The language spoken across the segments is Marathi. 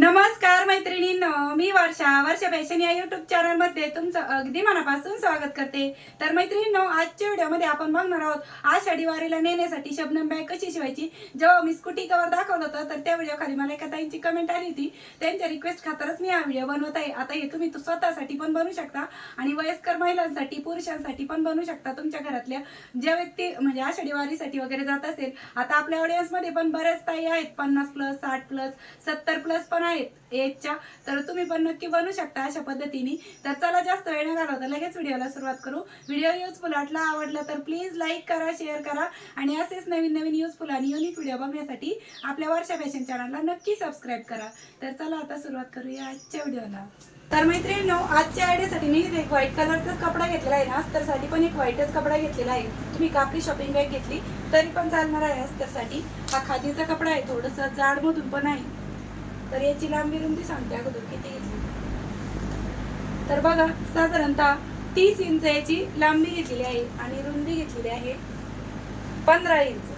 नमस्कार मैत्रिणींनो मी वर्षा. वर्षा फॅशन या युट्यूब चॅनलमध्ये तुमचं अगदी मनापासून स्वागत करते. तर मैत्रिणींनो आजच्या व्हिडिओमध्ये आपण बघणार आहोत आषाढी वारीला नेण्यासाठी शबनम बॅग कशी शिवायची? जेव्हा मी स्कूटी कवर दाखवलं होतं तर त्या व्हिडिओ खाली मला एका ताईंची कमेंट आली होती. त्यांच्या रिक्वेस्ट खातरच मी हा व्हिडिओ बनवत आहे. आता हे तुम्ही तो स्वतःसाठी पण बनवू शकता आणि वयस्कर महिलांसाठी पुरुषांसाठी पण बनवू शकता तुमच्या घरातल्या. ज्या व्यक्ती म्हणजे आषाढी वारीसाठी वगैरे जात असेल आता आपल्या ऑडियन्समध्ये पण बऱ्याच ताई आहेत. पन्नास प्लस साठ प्लस सत्तर प्लस पण आहेत एजच्या तर तुम्ही पण नक्की बनवू शकता अशा पद्धतीने. तर चला जास्त वेळ न घालवता लगेच व्हिडिओला सुरुवात करू. व्हिडिओ युजफुल वाटला आवडला तर प्लीज लाईक करा शेअर करा. आणि असेच नवीन नवीन युजफुल आणि युनिक व्हिडिओ बघण्यासाठी आपल्या वर्षा फॅशन चॅनलला नक्की सबस्क्राईब करा. तर चला आता सुरुवात करूया आजच्या व्हिडिओला. तर मैत्रिणींनो आजच्या आयडियासाठी मी एक व्हाईट कलरचाच कपडा घेतलेला आहे. ना अस्तरसाठी पण एक व्हाईटच कपडा घेतलेला आहे. तुम्ही कापडी शॉपिंग बॅग घेतली तरी पण चालणार आहे अस्तरसाठी हा खादीचा कपडा आहे थोडंसं जाडमधून पण आहे. तर याची लांबी रुंदी सांगते अगोदर किती घेतली? तर बघा साधारणतः तीस इंच याची लांबी घेतलेली आहे आणि रुंदी घेतलेली आहे पंधरा इंच.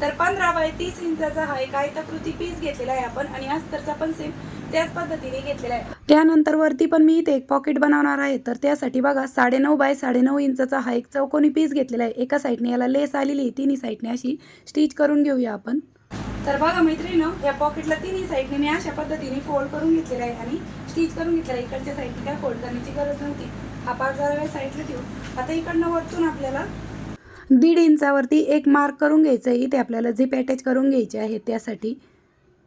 तर पंधरा बाय तीस इंचाचा हा एक आयताकृती पीस घेतलेला आहे आपण आणि अस्तरचा पण सेम त्याच पद्धतीने घेतलेला आहे. त्यानंतर वरती पण मी इथे एक पॉकेट बनवणार आहे. तर त्यासाठी बघा साडेनऊ बाय साडेनऊ इंचाचा हा एक चौकोनी पीस घेतलेला आहे. एका साईडने याला लेस आलेली आहे तिन्ही साईडने अशी स्टिच करून घेऊया आपण. तर बघा मैत्रिणीनं या पॉकेटला तिन्ही साईडने मी अशा पद्धतीने फोल्ड करून घेतलेला आहे आणि स्टिच करून घेतलेला आहे. इकडच्या साईडने काय फोल्ड करण्याची गरज नव्हती. हा पाच जरा वेळ साईडला ठेवू. आता इकडनं वरतून आपल्याला दीड इंचावरती एक मार्क करून घ्यायचं आहे. इथे आपल्याला झिप अटॅच करून घ्यायचे आहे त्यासाठी.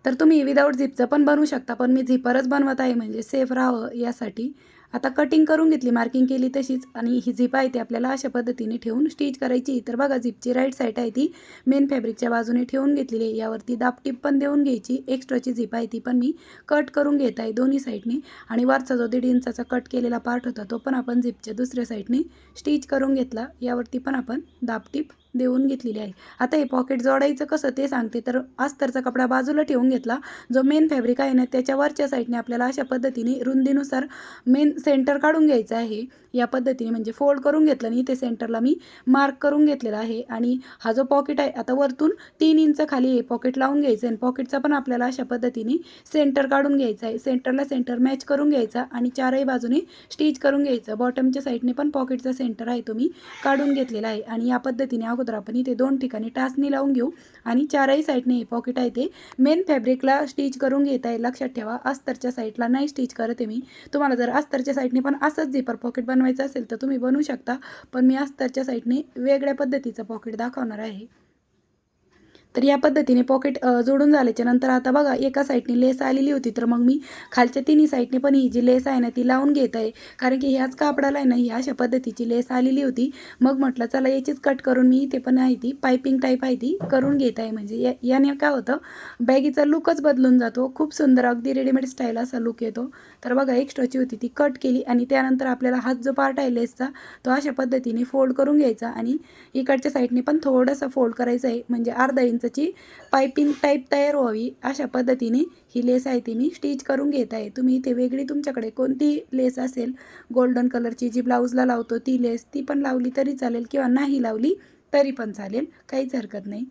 तर तुम्ही विदाऊट झिपचं पण बनवू शकता पण मी झिपरच बनवत आहे म्हणजे सेफ राहावं यासाठी. आता कटिंग करून घेतली मार्किंग केली तशीच. आणि ही झिप आहे ती आपल्याला अशा पद्धतीने ठेवून स्टिच करायची. तर बघा झिपची राईट साईड आहे ती. मेन फॅब्रिकच्या बाजूने ठेवून घेतलेली आहे. यावरती दापटीप पण देऊन घ्यायची. एक्स्ट्राची झिप आहे ती पण मी कट करून घेत आहे दोन्ही साईडने आणि वरचा जो दीड इंचाचा कट केलेला पार्ट होता तो पण आपण झिपच्या दुसऱ्या साईडने स्टिच करून घेतला. यावरती पण आपण दापटीप देऊन घेतलेली आहे. आता हे पॉकेट जोडायचं कसं ते सांगते. तर अस्तरचा कपडा बाजूला ठेवून घेतला. जो मेन फॅब्रिक आहे ना त्याच्या वरच्या साईडने आपल्याला अशा पद्धतीने रुंदीनुसार मेन सेंटर काढून घ्यायचं आहे. या पद्धतीने म्हणजे फोल्ड करून घेतलं आणि इथे सेंटरला मी मार्क करून घेतलेला आहे. आणि हा जो पॉकेट आहे आता वरतून तीन इंच खाली हे पॉकेट लावून घ्यायचं आहे. पॉकेटचा पण आपल्याला अशा पद्धतीने सेंटर काढून घ्यायचं आहे. सेंटरला सेंटर मॅच करून घ्यायचा आणि चारही बाजूने स्टिच करून घ्यायचं. बॉटमच्या साईडने पण पॉकेटचा सेंटर आहे तो मी काढून घेतलेला आहे. आणि या पद्धतीने अगोदर आपण इथे दोन ठिकाणी टाचणी लावून घेऊ. आणि चारही साईडने हे पॉकेट आहे ते. मेन फॅब्रिकला स्टिच करून घेत आहे लक्षात ठेवा अस्तरच्या साईडला नाही स्टिच करते मी. तुम्हाला जर अस्तरच्या साईडने पण असंच झिपर पॉकेट बनवायचं असेल तर तुम्ही बनवू शकता. पण मी अस्तरच्या साईडने वेगळ्या पद्धतीचं पॉकेट दाखवणार आहे. तर या पद्धतीने पॉकेट जोडून झाल्याच्यानंतर आता बघा एका साईडने लेस आलेली होती. तर मग मी खालच्या तिन्ही साईडने पण ही जी लेस आहे ना ती लावून घेत आहे. कारण की ह्याच कापडाला आहे ना ही अशा पद्धतीची लेस आलेली होती. मग म्हटलं चला याचीच कट करून मी इथे पण आहे ती पायपिंग टाईप आहे ती करून घेत आहे. म्हणजे या याने काय होतं बॅगीचा लुकच बदलून जातो. खूप सुंदर अगदी रेडीमेड स्टाईल असा लुक येतो. तर बघा एक्स्ट्राची होती ती कट केली आणि त्यानंतर आपल्याला हात जो पार्ट आहे लेसचा तो अशा पद्धतीने फोल्ड करून घ्यायचा आणि इकडच्या साईडने पण थोडासा फोल्ड करायचा आहे. म्हणजे अर्धा इंच इंचची पायपिंग टाईप तयार व्हावी अशा पद्धतीने ही लेस आहे ती मी स्टिच करून घेत आहे. तुम्ही इथे वेगळी तुमच्याकडे कोणती लेस असेल गोल्डन कलरची जी ब्लाऊजला लावतो ती लेस ती पण लावली तरी चालेल किंवा नाही लावली तरी पण चालेल काहीच हरकत नाही.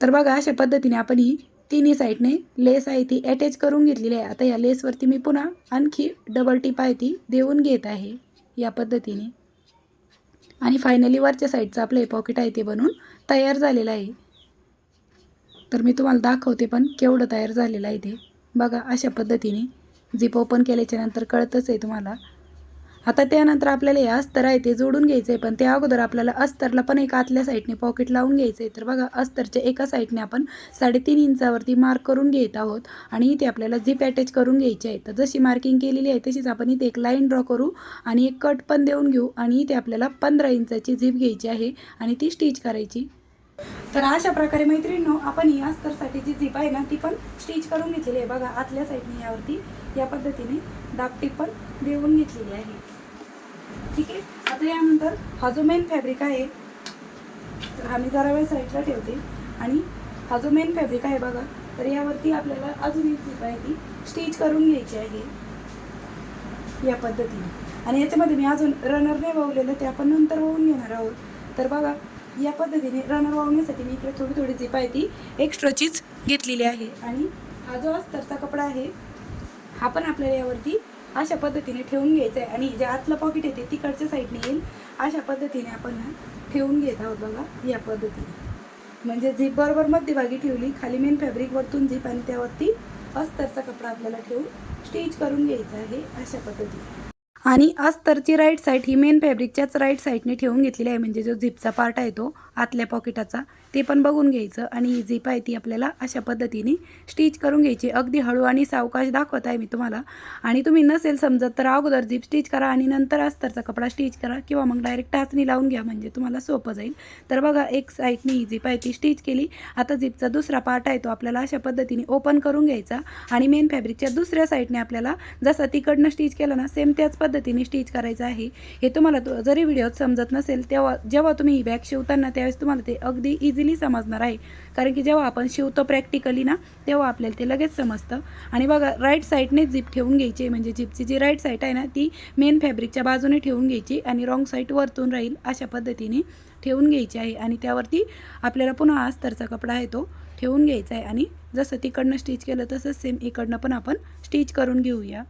तर बघा अशा पद्धतीने आपण ही तिन्ही साईडने लेस आहे ती अटॅच करून घेतलेली आहे. आता या लेसवरती मी पुन्हा आणखी डबल टिप आहे ती देऊन घेत आहे या पद्धतीने. आणि फायनली वरच्या साईडचं आपलं हे पॉकेट आहे ते बनवून तयार झालेलं आहे. तर मी तुम्हाला दाखवते पण केवढं तयार झालेलं आहे ते. बघा अशा पद्धतीने झिप ओपन केल्याच्यानंतर कळतच आहे तुम्हाला. आता त्यानंतर आपल्याला हे अस्तर आहे ते जोडून घ्यायचं आहे पण त्या अगोदर आपल्याला अस्तरला पण एक आतल्या साईडने पॉकेट लावून घ्यायचं आहे. तर बघा अस्तरच्या एका साईडने आपण साडेतीन इंचावरती मार्क करून घेत आहोत आणि इथे आपल्याला झिप अटॅच करून घ्यायची आहे. तर जशी मार्किंग केलेली आहे तशीच आपण इथे एक लाईन ड्रॉ करू आणि एक कट पण देऊन घेऊ आणि इथे आपल्याला पंधरा इंचाची झिप घ्यायची आहे आणि ती स्टिच करायची. तर अशा प्रकारे मैत्रिणींनो आपण ही अस्तरसाठी जी झिप आहे ना ती पण स्टिच करून घेतलेली आहे. बघा आतल्या साईडने यावरती या पद्धतीने दापटी पण देऊन घेतलेली आहे. ठीक आहे? आता यानंतर हा जो मेन फॅब्रिक आहे तर हा मी जरा वेळ साईडला ठेवते. आणि हा जो मेन फॅब्रिक आहे बघा तर यावरती आपल्याला अजून एक झिप आहे ती स्टिच करून घ्यायची आहे. या पद्धतीने. आणि याच्यामध्ये मी अजून रनर नाही वावलेलं ते आपण नंतर वाहून घेणार आहोत. तर बघा या पद्धतीने रनर वावण्यासाठी मी इकडे थोडी थोडी झिप आहे ती एक्स्ट्राचीच घेतलेली आहे. आणि हा जो अस्तरचा कपडा आहे हा पण आपल्याला यावरती अशा पद्धतीने ठेवून घ्यायचा आहे. आणि जे आतलं पॉकेट येते तिकडच्या साईडने येईल. अशा पद्धतीने आपण हा ठेवून घेत आहोत बघा या पद्धतीने. म्हणजे झीप बरोबर मध्यभागी ठेवली खाली मेन फॅब्रिक वरतून झीप आणि त्यावरती अस्तरचा कपडा आपल्याला ठेवून स्टिच करून घ्यायचा आहे अशा पद्धतीने. आणि अस्तरची राईट साईड ही मेन फॅब्रिकच्याच राईट साईडने ठेवून घेतलेली आहे. म्हणजे जो झिपचा पार्ट आहे तो. आतल्या पॉकेटाचा ते पण बघून घ्यायचं. आणि ही झिप आहे ती आपल्याला अशा पद्धतीने स्टिच करून घ्यायची. अगदी हळू आणि सावकाश दाखवत आहे मी तुम्हाला. आणि तुम्ही नसेल समजत तर अगोदर झिप स्टिच करा आणि नंतर अस्तरचा कपडा स्टिच करा किंवा मग डायरेक्ट टाचणी लावून घ्या म्हणजे तुम्हाला सोपं जाईल. तर बघा एक साईडने ही झिप आहे ती स्टिच केली. आता झिपचा दुसरा पार्ट आहे तो आपल्याला अशा पद्धतीने ओपन करून घ्यायचा. आणि मेन फॅब्रिकच्या दुसऱ्या साईडने आपल्याला जसं तिकडनं स्टिच केलं ना सेम त्याच पद्धतीने स्टिच करायचं आहे. हे तुम्हाला तो- जरी व्हिडिओत समजत नसेल तेव्हा जेव्हा तुम्ही ही बॅग शिवताना त्या त्यावेळेस तुम्हाला ते अगदी इझिली समजणार आहे. कारण की जेव्हा आपण शिवतो प्रॅक्टिकली ना तेव्हा आपल्याला ते लगेच समजतं. आणि बघा राईट साईडने झिप ठेवून घ्यायची म्हणजे झिपची जी राईट साईड आहे ना ती मेन फॅब्रिकच्या बाजूने ठेवून घ्यायची आणि रॉंग साईड वरतून राहील अशा पद्धतीने ठेवून घ्यायची आहे. आणि त्यावरती आपल्याला पुन्हा अस्तरचा कपडा आहे तो ठेवून घ्यायचा आहे. आणि जसं तिकडनं स्टिच केलं तसंच सेम इकडनं पण आपण स्टिच करून घेऊया.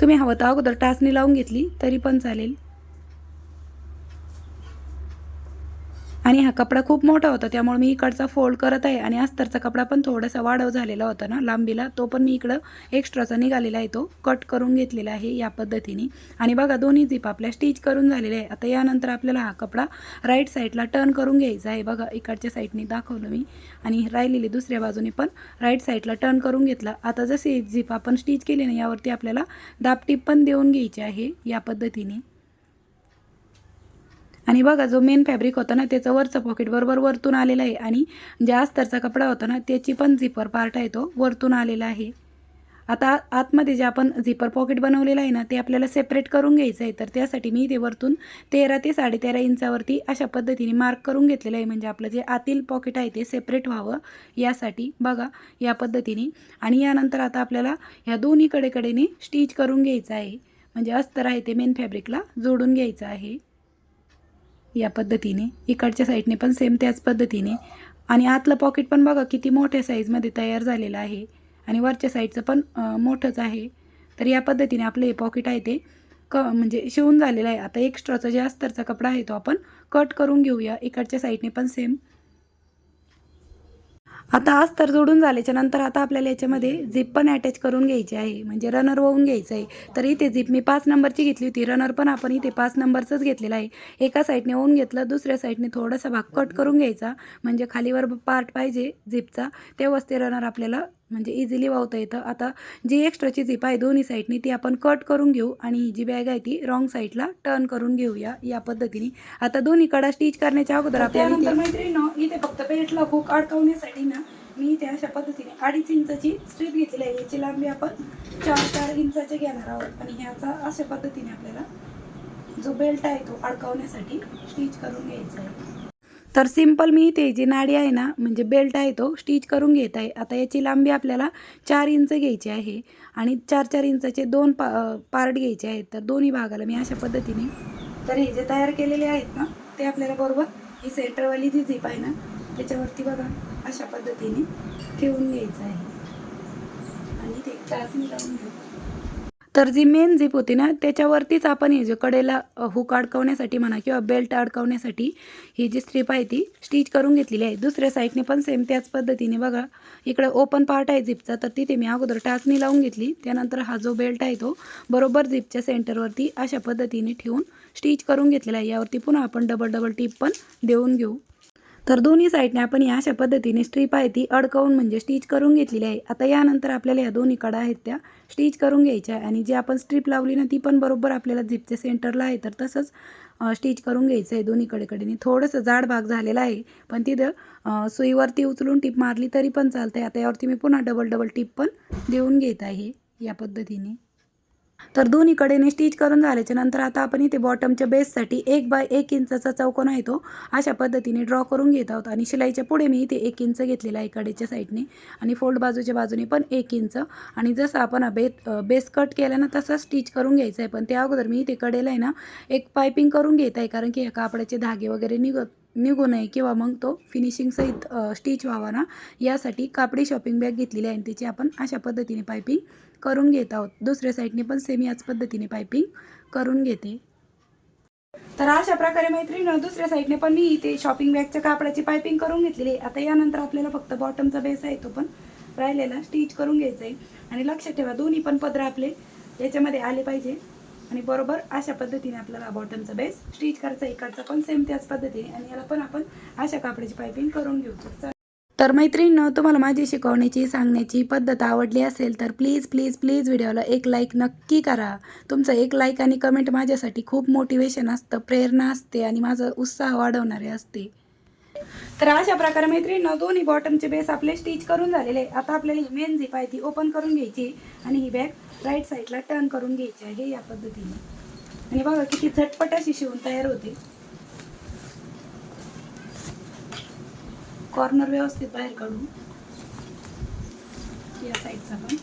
तुम्ही हवं तर अगोदर टाचणी लावून घेतली तरी पण चालेल. आणि हा कपडा खूप मोठा होता त्यामुळे मी इकडचा फोल्ड करत आहे. आणि अस्तरचा कपडा पण थोडासा वाढव झालेला होता ना लांबीला. तो पण मी इकडं एक्स्ट्राचा निघालेला आहे तो. कट करून घेतलेला आहे या पद्धतीने. आणि बघा दोन्ही झीप आपल्या स्टिच करून झालेले आहे. आता यानंतर आपल्याला हा कपडा राईट साईडला टर्न करून घ्यायचा आहे. बघा इकडच्या साईडने दाखवलं मी. आणि राहिलेली दुसऱ्या बाजूने पण राईट साईडला टर्न करून घेतला. आता जसे झीप आपण स्टिच केली ना यावरती आपल्याला दापटीप पण देऊन घ्यायची आहे या पद्धतीने. आणि बघा जो मेन फॅब्रिक होता ना त्याचं वरचं पॉकेट बरोबर वरतून आलेलं आहे. आणि ज्या अस्तरचा कपडा होता ना त्याची पण झिपर पार्ट आहे तो वरतून आलेला आहे. आता आतमध्ये जे आपण झिपर पॉकेट बनवलेलं आहे ना ते आपल्याला सेपरेट करून घ्यायचं आहे. तर त्यासाठी मी ते वरतून तेरा ते साडेतेरा इंचावरती अशा पद्धतीने मार्क करून घेतलेलं आहे. म्हणजे आपलं जे आतील पॉकेट आहे ते सेपरेट व्हावं यासाठी. बघा या पद्धतीने. आणि यानंतर आता आपल्याला ह्या दोन्ही कडेकडेने स्टिच करून घ्यायचं आहे. म्हणजे अस्तर आहे ते मेन फॅब्रिकला जोडून घ्यायचं आहे. या पद्धतीने. इकडच्या साईडने पण सेम त्याच पद्धतीने. आणि आतलं पॉकेट पण बघा किती मोठ्या साईजमध्ये तयार झालेलं आहे. आणि वरच्या साईडचं पण मोठंच आहे. तर या पद्धतीने आपलं हे पॉकेट आहे ते क म्हणजे शिवून झालेलं आहे. आता एक्स्ट्राचा जे अस्तरचा कपडा आहे तो आपण कट करून घेऊया. इकडच्या साईडने पण सेम आता अस्तर जोडून झाल्याच्यानंतर आता आपल्याला याच्यामध्ये झिप पण अटॅच करून घ्यायची आहे. म्हणजे रनर होऊन घ्यायचं आहे. तर इथे झिप मी पाच नंबरची घेतली होती. रनर पण आपण इथे पाच नंबरचंच घेतलेलं आहे. एका साईडने होऊन घेतलं दुसऱ्या साईडने थोडासा भाग कट करून घ्यायचा. म्हणजे खालीवर पार्ट पाहिजे झिपचा तेव्हाच ते रनर आपल्याला म्हणजे इझिली वावता येतं. आता जी एक्स्ट्राची झिप आहे दोन्ही साईडनी ती आपण कट करून घेऊ आणि ही जी बॅग आहे ती रॉंग साईडला टर्न करून घेऊया या पद्धतीने. आता दोन्ही कडा स्टिच करण्याच्या अगोदर आपल्याला मैत्रिणीनं इथे फक्त पेटला हुक अडकवण्यासाठी ना मी इथे अशा पद्धतीने अडीच इंचाची स्ट्रीप घेतलेली आहे. याची लांबी आपण चार चार इंचाचे घेणार आहोत. आणि ह्याचा अशा पद्धतीने आपल्याला जो बेल्ट आहे तो अडकवण्यासाठी स्टिच करून घ्यायचा आहे. तर सिंपल मी इथे जी नाडी आहे ना म्हणजे बेल्ट आहे तो स्टिच करून घेत आहे. आता याची लांबी आपल्याला चार इंच घ्यायची आहे आणि चार चार इंचाचे दोन पा पार्ट घ्यायचे आहेत. तर दोन्ही भागाला मी अशा पद्धतीने तर हे जे तयार केलेले आहेत ना ते आपल्याला बरोबर ही सेंटरवाली जी झीप आहे ना त्याच्यावरती बघा अशा पद्धतीने ठेवून घ्यायचं आहे. आणि ते लावून घेऊ तर जी मेन झिप होती ना त्याच्यावरतीच आपण हे जे कडेला हुक अडकवण्यासाठी म्हणा किंवा बेल्ट अडकवण्यासाठी ही जी स्ट्रीप आहे ती स्टिच करून घेतलेली आहे. दुसऱ्या साईडने पण सेम त्याच पद्धतीने बघा. इकडं ओपन पार्ट आहे झिपचा तर तिथे मी अगोदर टाचणी लावून घेतली. त्यानंतर हा जो बेल्ट आहे तो बरोबर झिपच्या सेंटरवरती अशा पद्धतीने ठेवून स्टिच करून घेतलेला आहे. यावरती पुन्हा आपण डबल डबल टीप पण देऊन घेऊ. तर दोन्ही साईडने आपण या अशा पद्धतीने स्ट्रीप आहे ती अडकवून म्हणजे स्टिच करून घेतलेली आहे. आता यानंतर आपल्याला या दोन्ही कडा आहेत त्या स्टिच करून घ्यायच्या आहे आणि जी आपण स्ट्रीप लावली ना ती पण बरोबर आपल्याला झिपच्या सेंटरला आहे. तर तसंच स्टिच करून घ्यायचं आहे दोन्हीकडे कडेने थोडंसं जाड भाग झालेला आहे पण तिथं सुईवरती उचलून टीप मारली तरी पण चालतं आहे आता यावरती मी पुन्हा डबल डबल टीप पण देऊन घेत आहे या पद्धतीने. तर दोन्ही कडेने स्टिच करून झाल्याच्यानंतर आता आपण इथे बॉटमच्या बेससाठी एक बाय एक इंचाचा चौकोन आहे तो. अशा पद्धतीने ड्रॉ करून घेत आहोत. आणि शिलाईच्या पुढे मी इथे एक इंच घेतलेला आहे कडेच्या साईडने आणि फोल्ड बाजूच्या बाजूने पण एक इंच आणि जसं आपण बे बेस कट केला ना तसा स्टिच करून घ्यायचं आहे. पण त्या अगोदर मी इथे कडेला आहे ना एक पायपिंग करून घेत आहे. कारण की या कापडाचे धागे वगैरे निघत निघू नये किंवा मग तो फिनिशिंगसहित स्टिच व्हावा ना. यासाठी कापडी शॉपिंग बॅग घेतलेली आहे. आणि त्याची आपण अशा पद्धतीने पायपिंग करून घेत आहोत. दुसऱ्या साईडने पण सेम याच पद्धतीने पायपिंग करून घेते. तर अशा प्रकारे मैत्रिणी दुसऱ्या साईडने पण मी इथे शॉपिंग बॅगच्या कापडाची पायपिंग करून घेतलेली आहे. आता यानंतर आपल्याला फक्त बॉटमचा बेस आहे तो पण राहिलेला स्टिच करून घ्यायचा आहे. आणि लक्षात ठेवा दोन्ही पण पदर आपले याच्यामध्ये आले पाहिजे. आणि बरोबर अशा पद्धतीने आपल्याला बॉटमचा बेस स्टिच करायचा इकडचा पण सेम त्याच पद्धतीने. आणि याला पण आपण अशा कापडाची पायपिंग करून घेऊ. तर मैत्रिणीनं मैत्रिणींनो तुम्हाला माझी शिकवण्याची सांगण्याची पद्धत आवडली असेल तर प्लीज प्लीज प्लीज व्हिडिओला एक लाईक नक्की करा. तुमचं एक लाईक आणि कमेंट माझ्यासाठी खूप मोटिवेशन असतं प्रेरणा असते आणि माझं उत्साह वाढवणारे असते. तर अशा प्रकारे मैत्रिणींनो दोन्ही बॉटमचे बेस आपले स्टिच करून झालेले आता आपल्याला ही मेन झिप आहे ती ओपन करून घ्यायची आणि ही बॅग राईट साईडला टर्न करून घ्यायची आहे या पद्धतीने. आणि बघा किती झटपट अशी शिवून तयार होते. कॉर्नर व्यवस्थित बाहेर काढू. या साईडचा पण.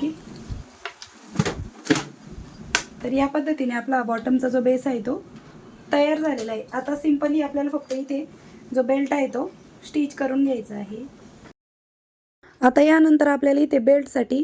ठीक आहे तर या पद्धतीने आपला बॉटमचा जो बेस आहे तो तयार झालेला आहे. आता सिंपली आपल्याला फक्त इथे जो बेल्ट आहे तो स्टिच करून घ्यायचा आहे. आता यानंतर आपल्याला इथे बेल्टसाठी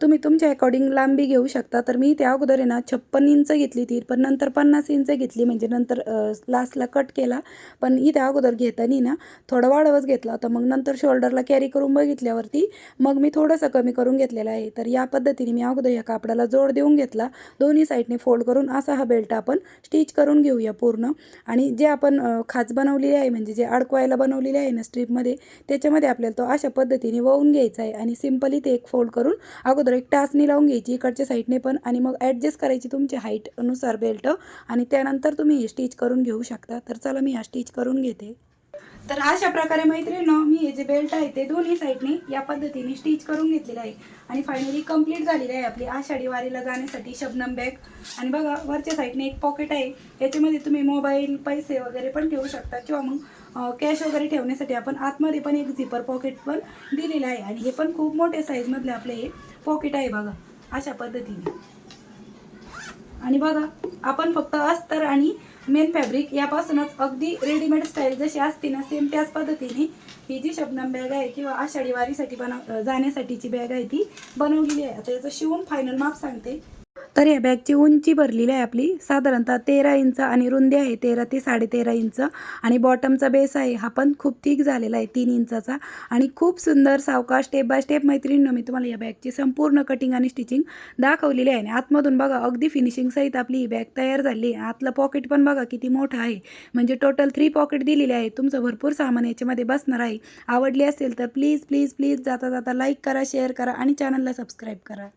तुम्ही तुमच्या अकॉर्डिंग लांबी घेऊ शकता. तर मी इथे अगोदर आहे ना छप्पन इंच घेतली ती पण नंतर पन्नास इंच घेतली म्हणजे नंतर लास्टला कट केला. पण इथे अगोदर घेताना ना थोडा वाढवच घेतला होता. मग नंतर शोल्डरला कॅरी करून बघितल्यावरती मग मी थोडंसं कमी करून घेतलेलं आहे. तर या पद्धतीने मी अगोदर या कापडाला जोड देऊन घेतला. दोन्ही साईडने फोल्ड करून असा हा बेल्ट आपण स्टिच करून घेऊया पूर्ण. आणि जे आपण खाच बनवलेली आहे म्हणजे जे अडकवायला बनवलेले आहे ना स्ट्रीपमध्ये त्याच्यामध्ये आपल्याला तो अशा पद्धतीने वळून घ्यायचा आहे. आणि सिम्पली ते एक फोल्ड करून अगोदर एक टाचणी लावून घ्यायची इकडच्या साईडने पण आणि मग ॲडजस्ट करायची तुमच्या हाईटनुसार बेल्ट आणि त्यानंतर तुम्ही हे स्टिच करून घेऊ शकता. तर चला मी हा स्टिच करून घेते. तर अशा प्रकारे मैत्रिणीनं मी हे जे बेल्ट आहे ते दोन्ही साईडने या पद्धतीने स्टिच करून घेतलेलं आहे. आणि फायनली कंप्लीट झालेली आहे आपली आषाढी वारीला जाण्यासाठी शबनम बॅग आणि बघा वरच्या साईडने एक पॉकेट आहे. याच्यामध्ये तुम्ही मोबाईल पैसे वगैरे पण ठेवू शकता. किंवा मग कॅश वगैरे ठेवण्यासाठी आपण आतमध्ये पण एक झिपर पॉकेट पण दिलेलं आहे. आणि हे पण खूप मोठ्या साईजमधले आपले हे पॉकेट आहे बघा अशा पद्धतीने. आणि बघा आपण फक्त अस्तर आणि मेन फॅब्रिक यापासूनच अगदी रेडीमेड स्टाईल जशी असते ना सेम त्याच पद्धतीने ही जी शबनम बॅग आहे किंवा आषाढी वारीसाठी बनव जाण्यासाठीची बॅग आहे ती बनवलेली आहे. आता याचं शिवून फायनल माप सांगते. तर या बॅगची उंची भरलेली आहे आपली. साधारणतः तेरा इंच आणि रुंदी आहे. तेरा ते साडेतेरा इंच. आणि बॉटमचा बेस आहे. हा पण खूप थिक झालेला आहे. तीन इंचाचा. आणि खूप सुंदर सावकाश स्टेप बाय स्टेप मैत्रिणीनं मी तुम्हाला या बॅगची संपूर्ण कटिंग आणि स्टिचिंग दाखवलेली आहे. आणि आतमधून बघा अगदी फिनिशिंग सहित आपली ही बॅग तयार झाली आहे. आतलं पॉकेट पण बघा किती मोठं आहे. म्हणजे टोटल थ्री पॉकेट दिलेले आहे. तुमचं भरपूर सामान याच्यामध्ये बसणार आहे. आवडली असेल तर प्लीज प्लीज प्लीज जाता जाता लाईक करा शेअर करा आणि चॅनलला सबस्क्राईब करा.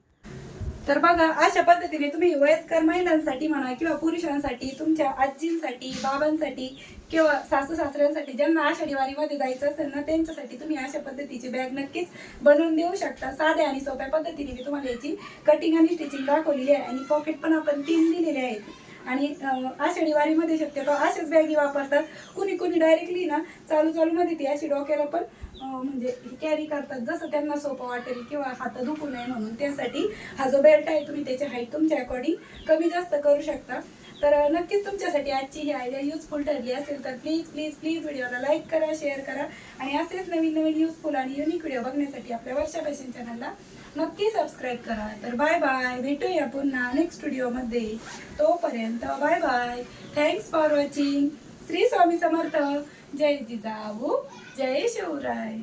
तर बघा अशा पद्धतीने तुम्ही वयस्कर महिलांसाठी म्हणा किंवा पुरुषांसाठी तुमच्या आजींसाठी बाबांसाठी किंवा सासू सासऱ्यांसाठी ज्यांना आषाढी वारीमध्ये जायचं असेल ना त्यांच्यासाठी तुम्ही अशा पद्धतीची बॅग नक्कीच बनवून देऊ शकता. साध्या आणि सोप्या पद्धतीने मी तुम्हाला याची कटिंग आणि स्टिचिंग दाखवलेली आहे आणि पॉकेट पण आपण तीन दिलेले आहेत. आणि आषाढी वारीमध्ये शक्यतो अशाच बॅगी वापरतात. कुणी कुणी डायरेक्टली ना चालू चालूमध्ये ती अशी डोक्याला पण म्हणजे कॅरी करतात. जसं त्यांना सोपं वाटेल किंवा हात दुखू नये म्हणून. त्यासाठी हा जो बेल्ट आहे तुम्ही त्याची हाईट तुमच्या अकॉर्डिंग कमी जास्त करू शकता. तर नक्कीच तुमच्यासाठी आजची ही आयडिया युजफुल ठरली असेल तर प्लीज प्लीज प्लीज व्हिडिओला लाईक करा शेअर करा. आणि असेच नवीन नवीन युजफुल आणि युनिक व्हिडिओ बघण्यासाठी आपल्या वर्षा फॅशन चॅनलला नक्की सबस्क्राईब करा. तर बाय बाय भेटूया पुन्हा नेक्स्ट व्हिडिओमध्ये तोपर्यंत bye bye thanks for watching Shri Swami Samarth. जय जिजाऊ जय शिवराय।